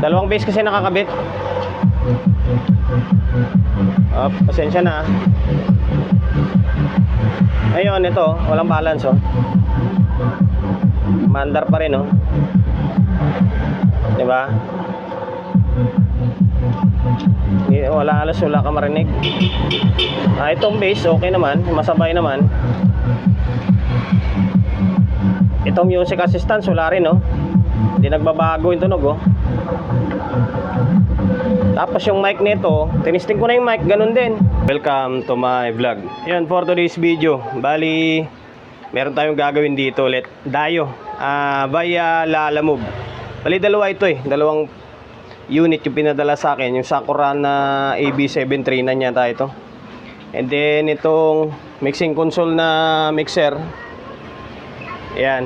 Dalawang base kasi nakakabit. Oh, pasensya na. Ayun, ito, walang balance oh. Mandar pa rin oh. 'Di ba? Hindi, wala alas, wala ka marinig. Ah, itong base, okay naman, masabay naman. Itong music assistance, wala rin, no? Hindi nagbabago yung tunog, oh. Tapos yung mic nito, tinisting ko na yung mic, ganun din. Welcome to my vlog. Yan, for today's video, bali, meron tayong gagawin dito ulit. Dayo, ah, via Lalamove. Bali, dalawa ito eh. Dalawang unit yung pinadala sa akin. Yung Sakura na AB73 na niya tayo ito. And then, itong mixing console na mixer. Ayan.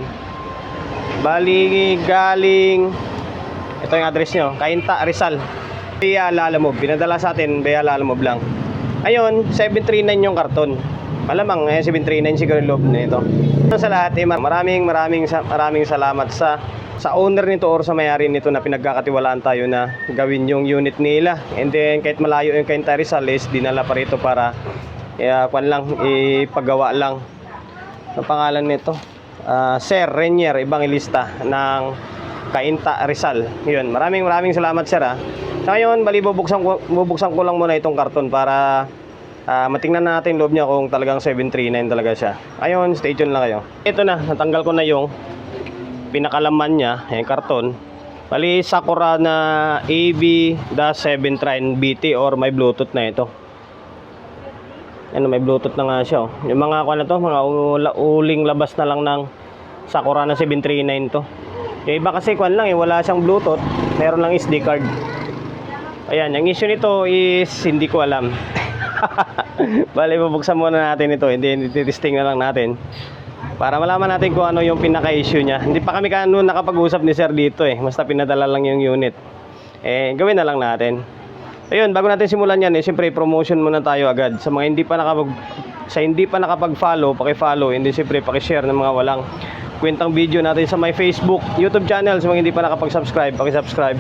Bali, galing ito yung address nyo. Kainta, Rizal. Via Lalamove. Pinadala sa atin via Lalamove lang. Ayun, 739 yung karton. Malamang, eh, 739 siguro yung loob na ito. Sa lahat, eh, maraming maraming sa- maraming salamat sa sa owner nito or sa may-ari nito na pinagkakatiwalaan tayo na gawin yung unit nila. And then, kahit malayo yung Kainta Rizal, is dinala pa rito para eh, kwan lang, ipagawa lang. Ang pangalan nito? Ah, Sir Renier Evangelista ng Kainta Rizal. Yun, maraming maraming salamat sir ha. Sa ngayon, bali bubuksan ko, bubuksan ko lang muna itong karton para ah, matingnan natin loob niya kung talagang 739 talaga siya. Ayun, stay tuned lang kayo. Ito na, natanggal ko na yung pinakalaman niya, yung karton. Bali Sakura na AB-7 BT or may Bluetooth na ito. Ano, may Bluetooth na nga siya. Oh. Yung mga kuha na to, mga uling labas na lang ng Sakura na 739 to. Yung iba kasi kuha lang eh, wala siyang Bluetooth, meron lang SD card. Ayan, yung issue nito is hindi ko alam. Bale, bubuksan muna natin ito, hindi testing na lang natin. Para malaman natin kung ano yung pinaka-issue niya. Hindi pa kami kaano nakapag-usap ni Sir dito eh. Basta pinadala lang yung unit. Eh, gawin na lang natin. Ayun, bago natin simulan yan, eh, siyempre promotion muna tayo agad. Sa mga hindi pa nakapag sa hindi pa nakapag-follow, paki-follow, hindi siyempre paki-share ng mga walang kwentang video natin sa my Facebook, YouTube channel. Sa mga hindi pa nakapag-subscribe, paki-subscribe,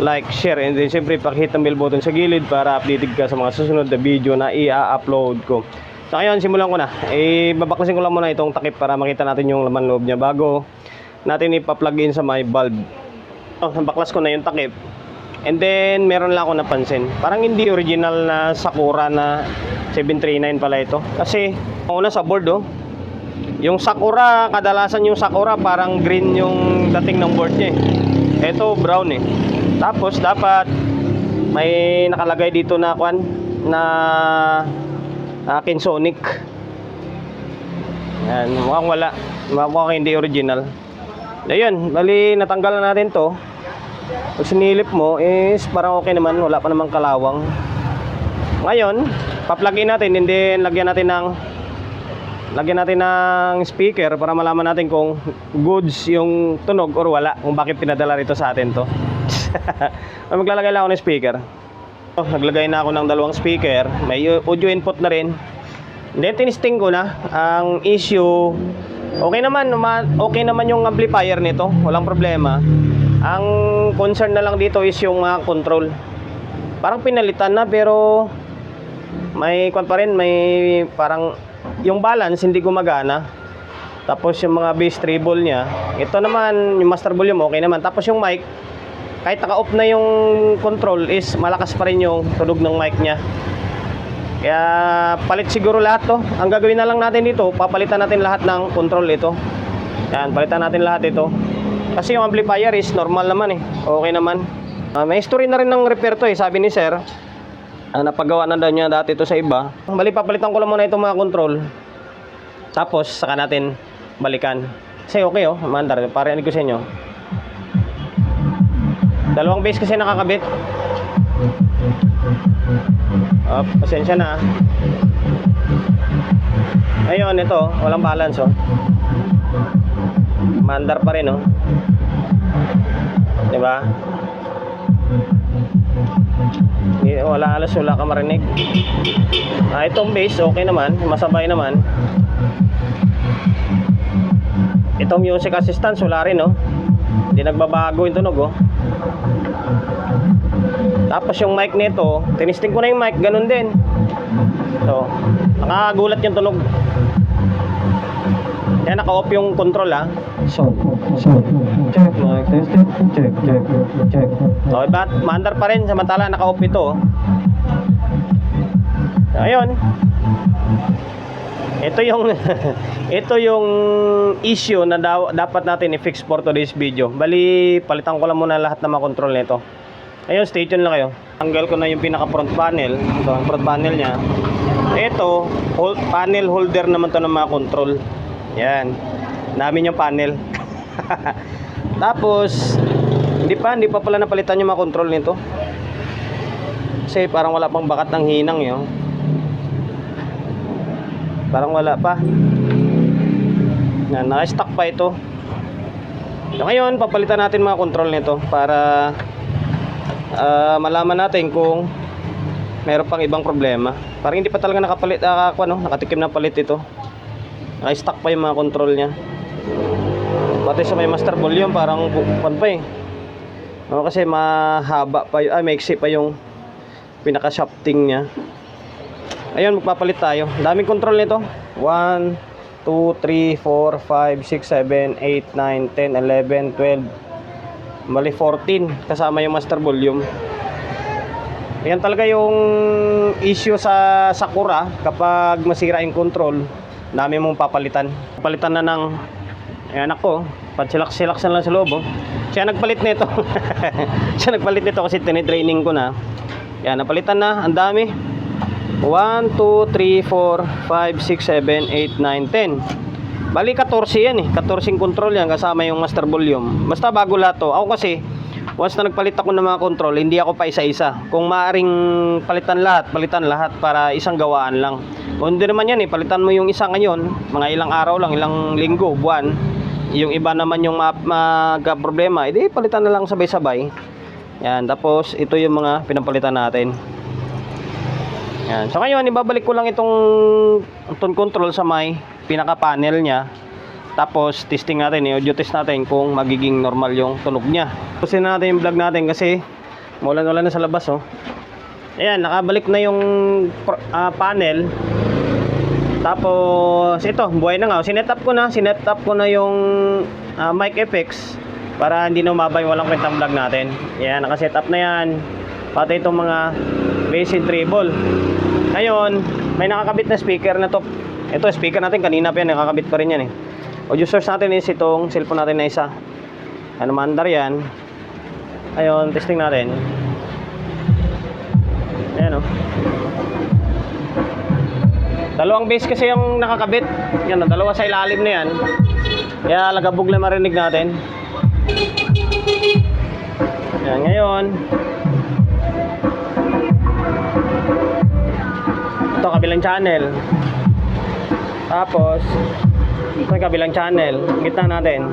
like, share, and then siyempre paki-hit ang bell button sa gilid para updated ka sa mga susunod na video na i-upload ko. So ngayon, simulan ko na. Eh, babaklasin ko lang muna itong takip para makita natin yung laman loob niya bago natin ipa-plug in sa my bulb. Oh, baklas ko na yung takip. And then, meron lang ako napansin. Parang hindi original na Sakura na 739 pala ito. Kasi, una sa board oh. Yung Sakura, kadalasan yung Sakura parang green yung dating ng board niya eh. Ito, brown eh. Tapos, dapat may nakalagay dito na kwan na akin Sonic. Yan, mukhang wala. Mukhang hindi original. Ayun, bali natanggal na natin to. Pag sinilip mo is parang okay naman, wala pa namang kalawang. Ngayon, pa-plug in natin then lagyan natin ng lagyan natin ng speaker para malaman natin kung goods yung tunog or wala, kung bakit pinadala rito sa atin to. Maglalagay lang ako ng speaker. Oh, naglagay na ako ng dalawang speaker, may audio input na rin. Then tinisting ko na ang issue Okay naman, ma- okay naman yung amplifier nito, walang problema. Ang concern na lang dito is yung mga control. Parang pinalitan na pero may kwan pa rin, may parang yung balance hindi gumagana. Tapos yung mga bass treble niya, ito naman yung master volume okay naman. Tapos yung mic, kahit naka-off na yung control is malakas pa rin yung tunog ng mic niya. Kaya palit siguro lahat to. Ang gagawin na lang natin dito, papalitan natin lahat ng control ito. Yan, palitan natin lahat ito. Kasi yung amplifier is normal naman eh. Okay naman. Ah, may history na rin ng repair to eh, sabi ni sir. Ang napagawa na daw niya dati ito sa iba. Bali, papalitan ko lang muna itong mga control. Tapos, saka natin balikan. Kasi okay oh, mandar. Parinig ko sa inyo. Dalawang base kasi nakakabit. Ah, pasensya na. Ayun, ito, walang balance oh. Mandar pa rin oh. 'Di ba? Hindi- Wala alas, wala ka marinig. Ah, itong base, okay naman, masabay naman. Itong music assistance, wala rin oh. Hindi nagbabago yung tunog oh. Tapos yung mic nito, tinisting ko na yung mic, ganun din. So, nakagulat yung tunog. Kaya naka-off yung control ah. So, so, check testing, check, check, check. Okay ba? Maandar pa rin, samantala naka-off ito. oh. Ayun. Ito yung ito yung issue na daw, dapat natin i-fix for today's video. Bali, palitan ko lang muna lahat ng mga control nito. Ayun, stay tuned lang kayo. Tanggal ko na yung pinaka front panel. Ito, ang front panel niya. Ito, hold, panel holder naman to ng mga control. Yan. Namin yung panel. Tapos, hindi pa, hindi pa pala napalitan yung mga control nito. Kasi parang wala pang bakat ng hinang yun. Parang wala pa. Yan, naka-stock pa ito. So, ngayon, papalitan natin mga control nito para ah, malaman natin kung meron pang ibang problema. Parang hindi pa talaga nakapalit, uh, ano, nakatikim na palit ito. Naka-stock pa yung mga control niya. Pati sa may master volume, parang bukan pa eh. No, kasi mahaba pa yung, ah, maiksi pa yung pinaka-shafting niya. Ayun, magpapalit tayo. Daming control nito. 1, 2, 3, 4, 5, 6, 7, 8, 9, 10, 11, 12. Mali 14 kasama yung master volume. Yan talaga yung issue sa Sakura kapag masira yung control, dami mong papalitan. Papalitan na ng Ayan ako, patsilak-silak na lang sa loob. Oh. Siya nagpalit nito. Siya nagpalit nito kasi tinitraining ko na. Yan, napalitan na. Ang dami. 1, 2, 3, 4, 5, 6, 7, 8, 9, 10. Bali 14 yan eh. 14 control yan kasama yung master volume. Basta bago lahat to. Ako kasi, once na nagpalit ako ng mga control, hindi ako pa isa-isa. Kung maaring palitan lahat, palitan lahat para isang gawaan lang. Kung hindi naman yan eh, palitan mo yung isa ngayon, mga ilang araw lang, ilang linggo, buwan. Yung iba naman yung ma- magka-problema, edi palitan na lang sabay-sabay. Yan, tapos ito yung mga pinapalitan natin. Yan. So ngayon, ibabalik ko lang itong tone control sa may pinaka-panel niya. Tapos testing natin, i-audio test natin kung magiging normal yung tunog niya. Pusin natin yung vlog natin kasi mulan-ulan na sa labas oh. Ayan, nakabalik na yung ah, panel. Tapos ito, buhay na nga. Sinet up ko na, sinet up ko na yung ah, mic effects para hindi na umabay walang kwentang vlog natin. Ayan, nakaset up na yan. Pati itong mga bass and treble. Ngayon, may nakakabit na speaker na to. Ito, speaker natin kanina pa yan, nakakabit pa rin yan eh. Audio source natin is itong cellphone natin na isa. Ano mandar yan. Ayun, testing natin. Ayan o. Dalawang base kasi yung nakakabit. Yan, o, dalawa sa ilalim na yan. Kaya lagabog na marinig natin. Yan, ngayon. Ito, kabilang channel. Tapos, yung kabilang channel. Gitna natin.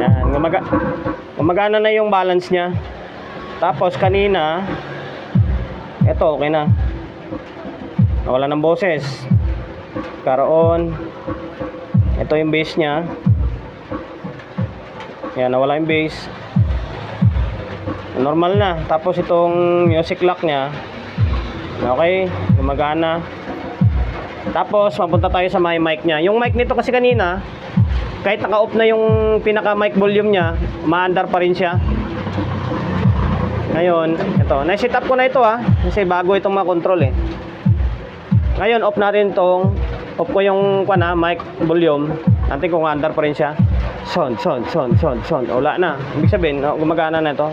Yan, gumaga gumagana na yung balance niya. Tapos kanina, ito okay na. Nawala ng boses. Karoon. Ito yung bass niya. Yan, nawala yung bass. Normal na. Tapos itong music lock niya. Okay, gumagana. Tapos mapunta tayo sa may mic niya. Yung mic nito kasi kanina, kahit naka-off na yung pinaka mic volume niya, maandar pa rin siya. Ngayon, ito, na-set up ko na ito ah, kasi bago itong mga control eh. Ngayon, off natin itong, off ko yung kuan ah, mic volume. Natin kung andar pa rin siya. Sound, sound, sound, sound, sound. Wala na. Ibig sabihin, gumagana na ito.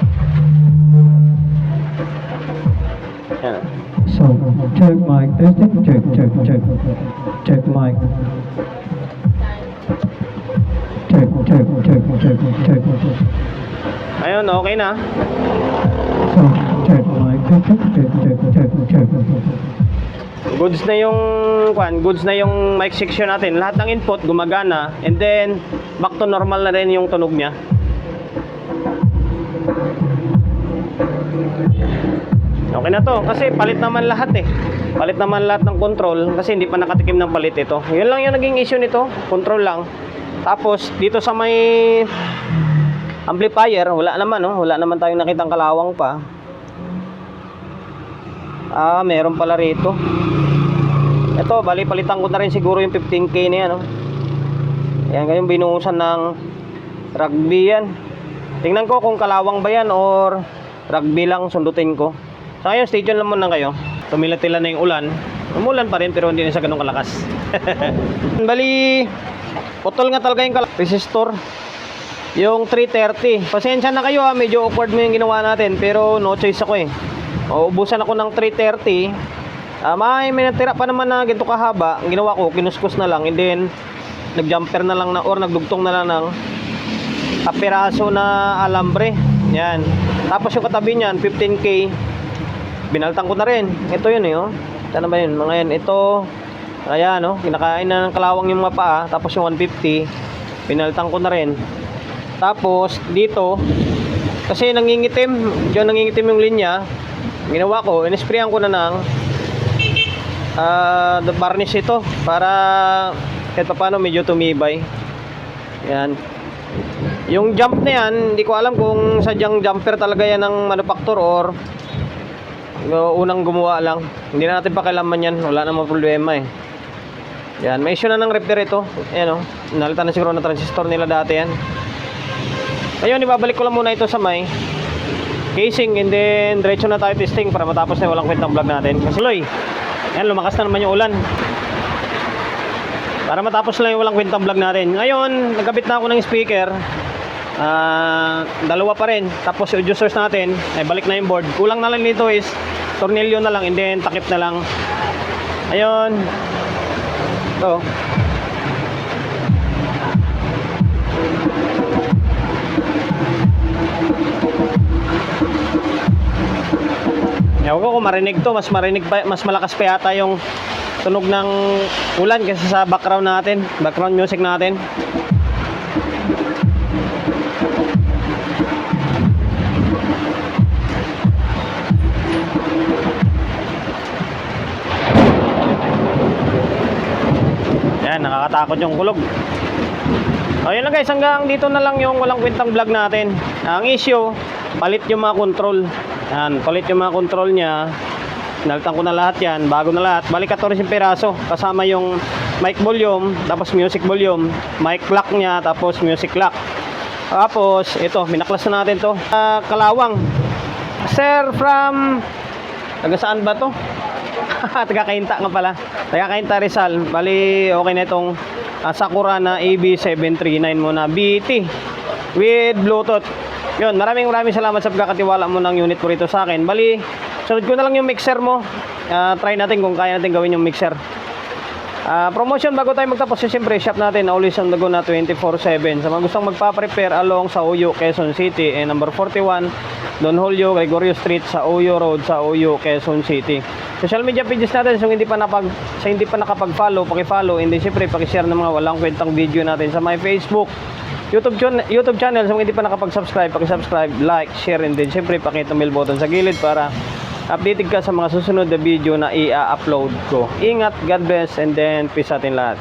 Yan. So, check mic testing, check, check, check. Check mic. Check, check, check, check, check. Ayun, okay na. So, check mic testing, check, check, check, check. Goods na yung kwan, goods na yung mic section natin. Lahat ng input gumagana and then back to normal na rin yung tunog niya. Okay na to kasi palit naman lahat eh. Palit naman lahat ng control kasi hindi pa nakatikim ng palit ito. Yun lang yung naging issue nito, control lang. Tapos dito sa may Amplifier, wala naman, no? Wala naman tayong nakitang kalawang pa. Ah, meron pala rito. Ito, bali palitan ko na rin siguro yung 15k na no? Ayan, ngayon binuhusan ng rugby yan. Tingnan ko kung kalawang ba yan or rugby lang sundutin ko. Sa ngayon, stay tuned lang muna kayo. Tumila-tila na yung ulan. Umulan pa rin pero hindi na siya ganun kalakas. Bali, putol nga talaga yung resistor. Yung 330. Pasensya na kayo ha, medyo awkward mo yung ginawa natin pero no choice ako eh. O, ubusan ako ng 330. Ah, may may natira pa naman na ganito kahaba. Ang ginawa ko, kinuskus na lang and then nagjumper na lang na or nagdugtong na lang ng kapiraso na alambre. Yan. Tapos yung katabi niyan, 15k. Binaltan ko na rin. Ito yun eh, oh. Saan ba yun? Mga yan. Ito, ayan, oh. Kinakain na ng kalawang yung mga paa. Tapos yung 150, binaltan ko na rin. Tapos, dito, kasi nangingitim, diyan nangingitim yung linya, ginawa ko, inisprayan ko na ng ah the varnish ito para kahit paano medyo tumibay. Yan. Yung jump na yan, hindi ko alam kung sadyang jumper talaga yan ng manufacturer or unang gumawa lang. Hindi na natin pakialaman yan. Wala namang problema eh. Yan, may issue na ng repair ito. Ayan o. Nalitan na siguro na transistor nila dati yan. Ngayon, ibabalik ko lang muna ito sa may casing and then diretso na tayo testing para matapos na walang kwentang vlog natin. Kasi Loy, yan, lumakas na naman yung ulan. Para matapos lang yung walang kwentang vlog natin. Ngayon, nagkabit na ako ng speaker. Ah, dalawa pa rin. Tapos yung source natin, ay balik na yung board. Kulang na lang nito is tornilyo na lang and then takip na lang. Ayun. Ito. Ewan ko kung marinig to, mas marinig pa, mas malakas pa yata yung tunog ng ulan kaysa sa background natin, background music natin. Yan, nakakatakot yung kulog. O yun lang guys, hanggang dito na lang yung walang kwentang vlog natin. Ang issue, palit yung mga control. Yan, palit yung mga control niya. Nalitan ko na lahat yan, bago na lahat. Balik 14 piraso, kasama yung mic volume, tapos music volume, mic lock niya, tapos music lock. Tapos, ito, minaklas na natin to. Ah, kalawang. Sir, from... Taga saan ba to? taga Kainta nga pala. Taga Kainta Rizal. Bali, okay na itong ah, Sakura na AB739 mo na BT with Bluetooth. Yun, maraming maraming salamat sa pagkakatiwala mo ng unit ko rito sa akin. Bali, sunod ko na lang yung mixer mo. Ah, try natin kung kaya natin gawin yung mixer. Ah, promotion bago tayo magtapos siyempre shop natin always on the go na 24/7 sa mga gustong magpa-prepare along sa Uyo, Quezon City and number 41 Don Julio Gregorio Street sa Uyo Road sa Uyo, Quezon City. Social media pages natin so hindi pa napag sa hindi pa nakapag-follow, paki-follow and then siyempre paki-share ng mga walang kwentang video natin sa my Facebook YouTube channel, YouTube channel, so kung hindi pa nakapag-subscribe, paki-subscribe, like, share, and then syempre pakita bell button sa gilid para updated ka sa mga susunod na video na i-upload ko. Ingat, God bless, and then peace atin lahat.